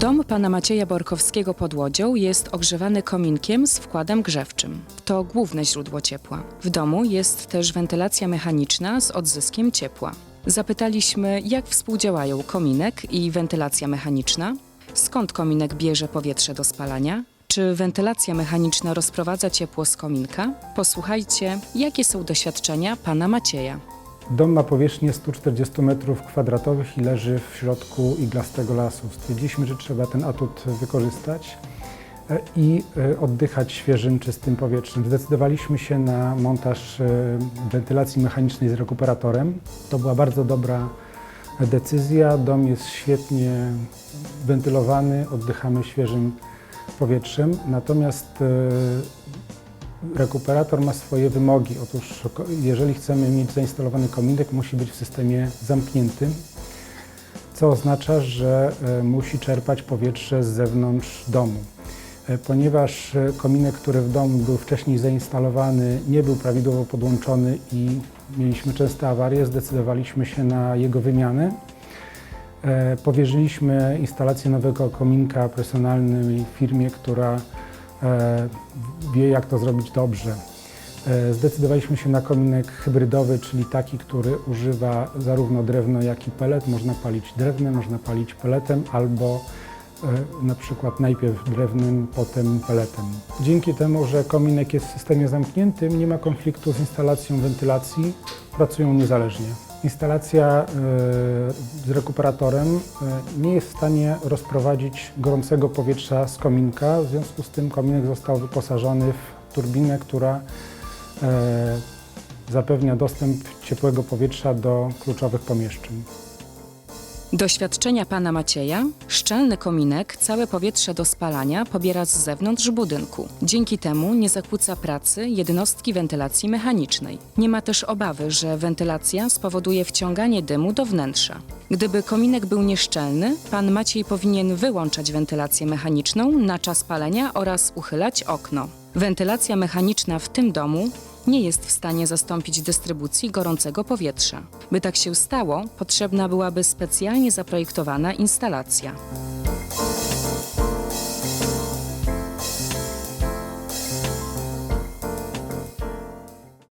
Dom pana Macieja Borkowskiego pod Łodzią jest ogrzewany kominkiem z wkładem grzewczym. To główne źródło ciepła. W domu jest też wentylacja mechaniczna z odzyskiem ciepła. Zapytaliśmy, jak współdziałają kominek i wentylacja mechaniczna, skąd kominek bierze powietrze do spalania, czy wentylacja mechaniczna rozprowadza ciepło z kominka. Posłuchajcie, jakie są doświadczenia pana Macieja. Dom ma powierzchnię 140 m2 i leży w środku iglastego lasu. Stwierdziliśmy, że trzeba ten atut wykorzystać e, i e, oddychać świeżym, czystym powietrzem. Zdecydowaliśmy się na montaż e, wentylacji mechanicznej z rekuperatorem. To była bardzo dobra decyzja. Dom jest świetnie wentylowany, oddychamy świeżym powietrzem. Natomiast rekuperator ma swoje wymogi. Otóż jeżeli chcemy mieć zainstalowany kominek, musi być w systemie zamkniętym, co oznacza, że e, musi czerpać powietrze z zewnątrz domu. E, Ponieważ e, kominek, który w domu był wcześniej zainstalowany, nie był prawidłowo podłączony i mieliśmy częste awarie, zdecydowaliśmy się na jego wymianę. Powierzyliśmy instalację nowego kominka profesjonalnej firmie, która wie jak to zrobić dobrze. E, Zdecydowaliśmy się na kominek hybrydowy, czyli taki, który używa zarówno drewno, jak i pelet. Można palić drewnem, można palić peletem albo e, na przykład najpierw drewnem, potem peletem. Dzięki temu, że kominek jest w systemie zamkniętym, nie ma konfliktu z instalacją wentylacji, pracują niezależnie. Instalacja e, z rekuperatorem e, nie jest w stanie rozprowadzić gorącego powietrza z kominka, w związku z tym kominek został wyposażony w turbinę, która e, zapewnia dostęp ciepłego powietrza do kluczowych pomieszczeń. Doświadczenia pana Macieja, szczelny kominek całe powietrze do spalania pobiera z zewnątrz budynku. Dzięki temu nie zakłóca pracy jednostki wentylacji mechanicznej. Nie ma też obawy, że wentylacja spowoduje wciąganie dymu do wnętrza. Gdyby kominek był nieszczelny, pan Maciej powinien wyłączać wentylację mechaniczną na czas palenia oraz uchylać okno. Wentylacja mechaniczna w tym domu nie jest w stanie zastąpić dystrybucji gorącego powietrza. By tak się stało, potrzebna byłaby specjalnie zaprojektowana instalacja.